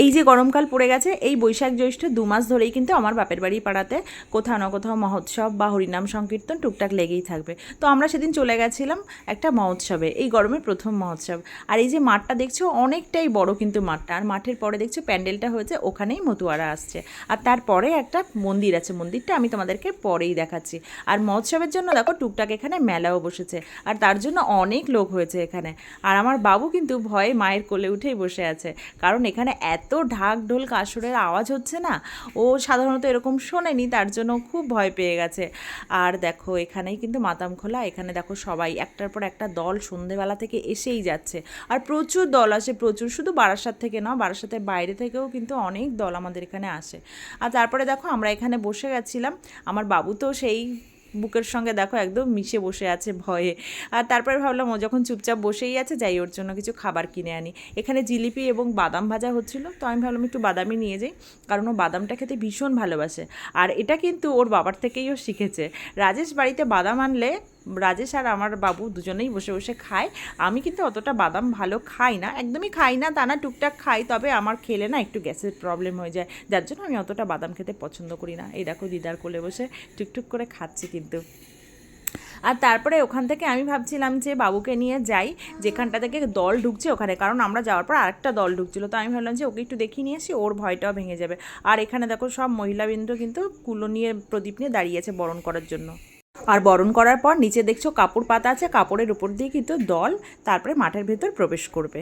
এই যে গরমকাল পড়ে গেছে, এই বৈশাখ জ্যৈষ্ঠ দু মাস ধরেই কিন্তু আমার বাপের বাড়ি পাড়াতে কোথাও না কোথাও মহোৎসব বা হরিনাম সংকীর্তন টুকটাক লেগেই থাকবে। তো আমরা সেদিন চলে গেছিলাম একটা মহোৎসবে, এই গরমের প্রথম মহোৎসব। আর এই যে মাঠটা দেখছ, অনেকটাই বড় কিন্তু মাঠটা। আর মাঠের পরে দেখছ প্যান্ডেলটা হয়েছে, ওখানেই মতুয়ারা আসছে। আর তারপরে একটা মন্দির আছে, মন্দিরটা আমি তোমাদেরকে পরেই দেখাচ্ছি। আর মহোৎসবের জন্য দেখো টুকটাক এখানে মেলাও বসেছে। আর তার জন্য অনেক লোক হয়েছে এখানে। আর আমার বাবু কিন্তু ভয়ে মায়ের কোলে উঠেই বসে আছে। কারণ এখানে এত ঢাক ঢোল কাসুরের আওয়াজ হচ্ছে না। ও সাধারণত এরকম শোনেনি, তার জন্য খুব ভয় পেয়ে গেছে। আর দেখো, এখানেই কিন্তু মাতাম খোলা। এখানে দেখো সবাই একটার পর একটা দল সন্ধেবেলা থেকে এসেই যাচ্ছে। আর প্রচুর দল আসে, প্রচুর। শুধু বারাসাত থেকে না বারাসাতের বাইরে থেকেও কিন্তু অনেক দল আমাদের এখানে আসে। আর তারপরে দেখো, আমরা এখানে বসে গেছিলাম। আমার বাবু তো সেই বুকের সঙ্গে দেখো একদম মিশে বসে আছে ভয়ে। আর তারপরে ভাবলাম ও যখন চুপচাপ বসেই আছে, যাই ওর জন্য কিছু খাবার কিনে আনি। এখানে জিলিপি এবং বাদাম ভাজা হচ্ছিল, তো আমি ভাবলাম একটু বাদামই নিয়ে যাই, কারণ ও বাদামটা খেতে ভীষণ ভালোবাসে। আর এটা কিন্তু ওর বাবার থেকেই ও শিখেছে। রাজেশ বাড়িতে বাদাম আনলে রাজেশ আর আমার বাবু দুজনেই বসে বসে খায়। আমি কিন্তু অতটা বাদাম ভালো খাই না। একদমই খাই না, তা না, টুকটাক খাই, তবে আমার খেলে না একটু গ্যাসের প্রবলেম হয়ে যায়। যার জন্য আমি অতটা বাদাম খেতে পছন্দ করি না। এই দেখো দিদার কোলে বসে টুকটুক করে খাচ্ছি কিন্তু। আর তারপরে ওখান থেকে আমি ভাবছিলাম যে বাবুকে নিয়ে যাই। যেখানটা থেকে দল ঢুকছে ওখানে। কারণ আমরা যাওয়ার পর আরেকটা দল ঢুকছিল। তো আমি ভাবলাম যে ওকে একটু দেখিয়ে নিয়ে আসি, ওর ভয়টাও ভেঙে যাবে। আর এখানে দেখো সব মহিলাবৃন্দ কিন্তু কুলো নিয়ে, প্রদীপ নিয়ে দাঁড়িয়েছে বরণ করার জন্য। আর বরণ করার পর নিচে দেখছ কাপড় পাতা আছে, কাপড়ের উপর দিয়ে কিন্তু দল তারপরে মাঠের ভেতর প্রবেশ করবে।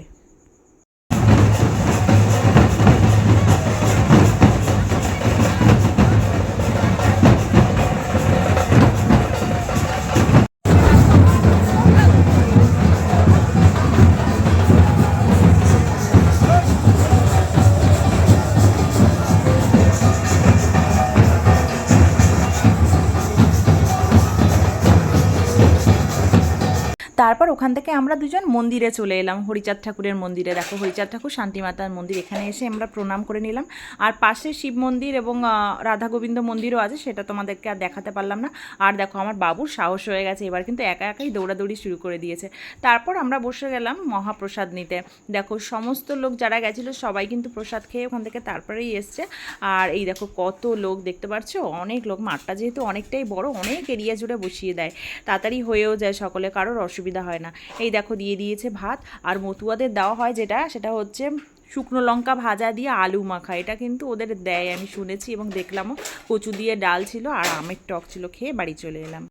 তারপর ওখান থেকে আমরা দুজন মন্দিরে চলে এলাম। হরিচাঁদ ঠাকুরের মন্দিরে। দেখো, হরিচাঁদ ঠাকুর, শান্তিমাতার মন্দির। এখানে এসে আমরা প্রণাম করে নিলাম। আর পাশে শিব মন্দির এবং রাধা গোবিন্দ মন্দিরও আছে, সেটা তোমাদেরকে আর দেখাতে পারলাম না। আর দেখো, আমার বাবুর সাহস হয়ে গেছে এবার, কিন্তু একা একাই দৌড়াদৌড়ি শুরু করে দিয়েছে। তারপর আমরা বসে গেলাম মহাপ্রসাদ নিতে। দেখো, সমস্ত লোক যারা গেছিল, সবাই কিন্তু প্রসাদ খেয়ে ওখান থেকে তারপরেই এসছে। আর এই দেখো, কত লোক দেখতে পাচ্ছ অনেক লোক। মাঠটা যেহেতু অনেকটাই বড়, অনেক এরিয়া জুড়ে বসিয়ে দেয়। তাড়াতাড়ি হয়েও যায় সকলে, কারোর অসুবিধা হয় না। এই দেখো দিয়ে দিয়েছে ভাত আর মতুয়াদের দেওয়া হয় যেটা, সেটা হচ্ছে শুকনো লঙ্কা ভাজা দিয়ে আলু মাখা। এটা কিন্তু ওদের দেয়, আমি শুনেছি এবং দেখলামও। কচু দিয়ে ডাল ছিল আর আমের টক ছিল, খেয়ে বাড়ি চলে এলাম।